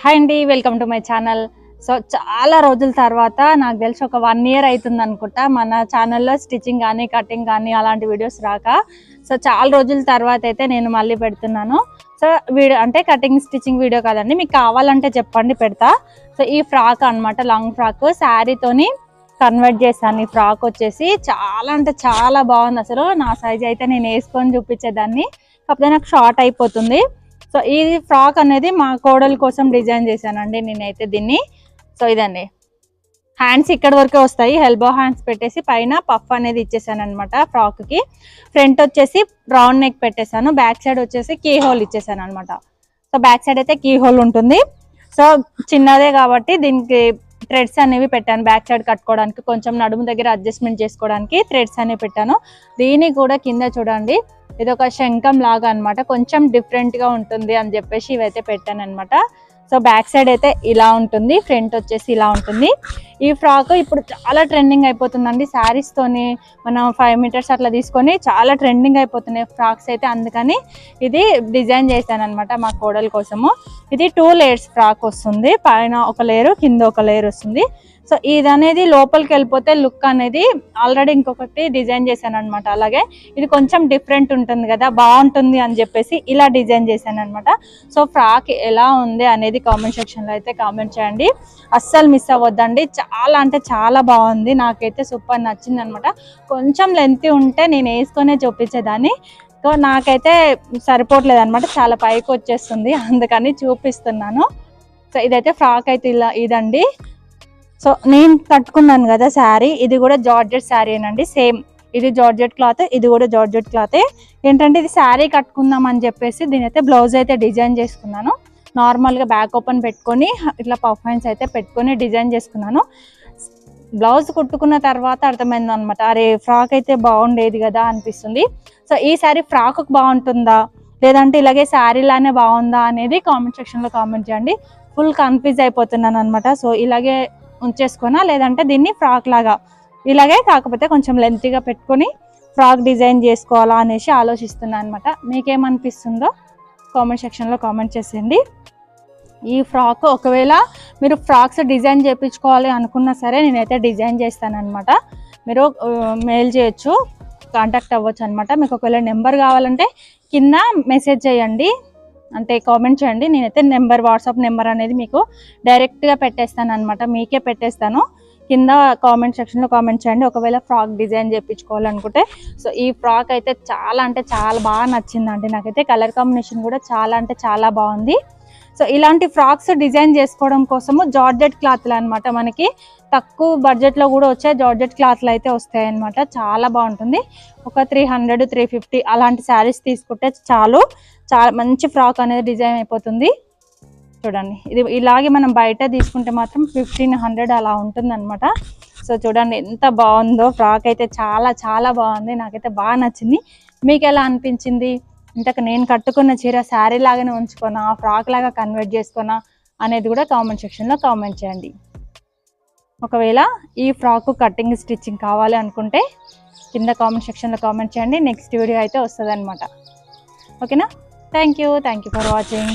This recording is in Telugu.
హాయ్ అండి welcome to my channel. So చాలా రోజుల తర్వాత నాకు తెలిసి ఒక వన్ ఇయర్ అవుతుంది అనుకుంటా మన ఛానల్లో స్టిచ్చింగ్ కానీ కటింగ్ కానీ అలాంటి వీడియోస్ రాక. సో చాలా రోజుల తర్వాత అయితే నేను మళ్ళీ పెడుతున్నాను. సో వీడియో అంటే కటింగ్ స్టిచ్చింగ్ వీడియో కాదండి మీకు కావాలంటే చెప్పండి పెడతా. సో ఈ ఫ్రాక్ అన్నమాట లాంగ్ ఫ్రాక్. శారీతోని కన్వర్ట్ చేశాను ఈ ఫ్రాక్ వచ్చేసి. చాలా అంటే చాలా బాగుంది అసలు. నా సైజ్ అయితే నేను వేసుకొని చూపించేదాన్ని. కాకపోతే నాకు షార్ట్ అయిపోతుంది. సో ఈ ఫ్రాక్ అనేది మా కోడల కోసం డిజైన్ చేశానండి. నేనైతే దీన్ని సో ఇదండి. హ్యాండ్స్ ఇక్కడ వరకే వస్తాయి. హెల్బో హ్యాండ్స్ పెట్టేసి పైన పఫ్ అనేది ఇచ్చేసాను అనమాట ఫ్రాక్కి. ఫ్రంట్ వచ్చేసి రౌండ్ నెక్ పెట్టేశాను. బ్యాక్ సైడ్ వచ్చేసి కీ హోల్ ఇచ్చేసాను అనమాట సో బ్యాక్ సైడ్ అయితే కీ హోల్ ఉంటుంది. సో చిన్నదే కాబట్టి దీనికి థ్రెడ్స్ అనేవి పెట్టాను. బ్యాక్ సైడ్ కట్టుకోవడానికి కొంచెం నడుము దగ్గర అడ్జస్ట్మెంట్ చేసుకోవడానికి థ్రెడ్స్ అనేవి పెట్టాను. దీన్ని కూడా కింద చూడండి. ఇది ఒక శంఖం లాగా అన్నమాట. కొంచెం డిఫరెంట్గా ఉంటుంది అని చెప్పేసి ఇవైతే పెట్టాను అనమాట సో బ్యాక్ సైడ్ అయితే ఇలా ఉంటుంది ఫ్రంట్ వచ్చేసి ఇలా ఉంటుంది. ఈ ఫ్రాక్ ఇప్పుడు చాలా ట్రెండింగ్ అయిపోతుందండి. శారీస్తోని మనం ఫైవ్ మీటర్స్ అట్లా తీసుకొని చాలా ట్రెండింగ్ అయిపోతున్నాయి ఫ్రాక్స్ అయితే. అందుకని ఇది డిజైన్ చేశాను అనమాట మా కోడల కోసము. ఇది టూ లేయర్స్ ఫ్రాక్ వస్తుంది. పైన ఒక లేయరు కింద ఒక లేయర్ వస్తుంది. సో ఇది అనేది లోపలికి వెళ్ళిపోతే లుక్ అనేది ఆల్రెడీ ఇంకొకటి డిజైన్ చేశాను అనమాట అలాగే ఇది కొంచెం డిఫరెంట్ ఉంటుంది కదా బాగుంటుంది అని చెప్పేసి ఇలా డిజైన్ చేశాను అనమాట సో ఫ్రాక్ ఎలా ఉంది అనేది కామెంట్ సెక్షన్లో అయితే కామెంట్ చేయండి. అస్సలు మిస్ అవ్వద్దండి. చాలా అంటే చాలా బాగుంది. నాకైతే సూపర్ నచ్చింది అనమాట కొంచెం లెంత్ ఉంటే నేను వేసుకొనే చూపించేదాన్ని. సో నాకైతే సరిపోవట్లేదు అనమాట చాలా పైకి వచ్చేస్తుంది. అందుకని చూపిస్తున్నాను. సో ఇదైతే ఫ్రాక్ అయితే ఇలా ఇదండి. సో నేను కట్టుకున్నాను కదా శారీ. ఇది కూడా జార్జెట్ శారీ అండి సేమ్ ఇది జార్జెట్ క్లాత్ ఇది కూడా జార్జెట్ క్లాతే. ఏంటంటే ఇది శారీ కట్టుకుందాం అని చెప్పేసి దీని అయితే బ్లౌజ్ అయితే డిజైన్ చేసుకున్నాను. నార్మల్గా బ్యాక్ ఓపెన్ పెట్టుకొని ఇట్లా పర్ఫార్మెన్స్ అయితే పెట్టుకొని డిజైన్ చేసుకున్నాను. బ్లౌజ్ కుట్టుకున్న తర్వాత అర్థమైంది అనమాట అరే ఫ్రాక్ అయితే బాగుండేది కదా అనిపిస్తుంది. సో ఈ శారీ ఫ్రాక్ బాగుంటుందా? లేదంటే ఇలాగే శారీ లానే బాగుందా అనేది కామెంట్ సెక్షన్లో కామెంట్ చేయండి. ఫుల్ కన్ఫ్యూజ్ అయిపోతున్నాను అనమాట సో ఇలాగే ఉంచేసుకున్నా లేదంటే దీన్ని ఫ్రాక్ లాగా. ఇలాగే కాకపోతే కొంచెం లెంతీగా పెట్టుకొని ఫ్రాక్ డిజైన్ చేసుకోవాలా అనేసి ఆలోచిస్తున్నాను అనమాట మీకేమనిపిస్తుందో? కామెంట్ సెక్షన్లో కామెంట్ చేసేయండి. ఈ ఫ్రాక్ ఒకవేళ మీరు ఫ్రాక్స్ డిజైన్ చేయించుకోవాలి అనుకున్నా సరే నేనైతే డిజైన్ చేస్తాను అనమాట మీరు మెయిల్ చేయొచ్చు కాంటాక్ట్ అవ్వచ్చు అనమాట మీకు ఒకవేళ నెంబర్ కావాలంటే కింద మెసేజ్ చేయండి. అంటే కామెంట్ చేయండి. నేనైతే నెంబర్ వాట్సాప్ నెంబర్ అనేది మీకు డైరెక్ట్గా పెట్టేస్తాను అనమాట మీకే పెట్టేస్తాను. కింద కామెంట్ సెక్షన్లో కామెంట్ చేయండి. ఒకవేళ ఫ్రాక్ డిజైన్ చేయించుకోవాలనుకుంటే. సో ఈ ఫ్రాక్ అయితే చాలా అంటే చాలా బాగా నచ్చిందండి. నాకైతే కలర్ కాంబినేషన్ కూడా చాలా అంటే చాలా బాగుంది. సో ఇలాంటి ఫ్రాక్స్ డిజైన్ చేసుకోవడం కోసము జార్జెట్ క్లాత్లు అనమాట మనకి. తక్కువ బడ్జెట్లో కూడా వచ్చే జార్జెట్ క్లాత్లు అయితే వస్తాయి అనమాట చాలా బాగుంటుంది. ఒక త్రీ హండ్రెడ్ త్రీ ఫిఫ్టీ అలాంటి శారీస్ తీసుకుంటే చాలు. చాలా మంచి ఫ్రాక్ అనేది డిజైన్ అయిపోతుంది. చూడండి. ఇది ఇలాగే మనం బయట తీసుకుంటే మాత్రం ఫిఫ్టీన్ హండ్రెడ్ అలా ఉంటుంది అనమాట సో చూడండి ఎంత బాగుందో. ఫ్రాక్ అయితే చాలా చాలా బాగుంది. నాకైతే బాగా నచ్చింది. మీకు ఎలా అనిపించింది? ఇంతకు నేను కట్టుకున్న చీర శారీ లాగానే ఉంచుకున్నా ఫ్రాక్ లాగా కన్వర్ట్ చేసుకున్నా అనేది కూడా కామెంట్ సెక్షన్లో కామెంట్ చేయండి. ఒకవేళ ఈ ఫ్రాక్ కటింగ్ స్టిచ్చింగ్ కావాలి అనుకుంటే కింద కామెంట్ సెక్షన్లో కామెంట్ చేయండి నెక్స్ట్ వీడియో అయితే వస్తుంది అనమాట ఓకేనా thank you thank you for watching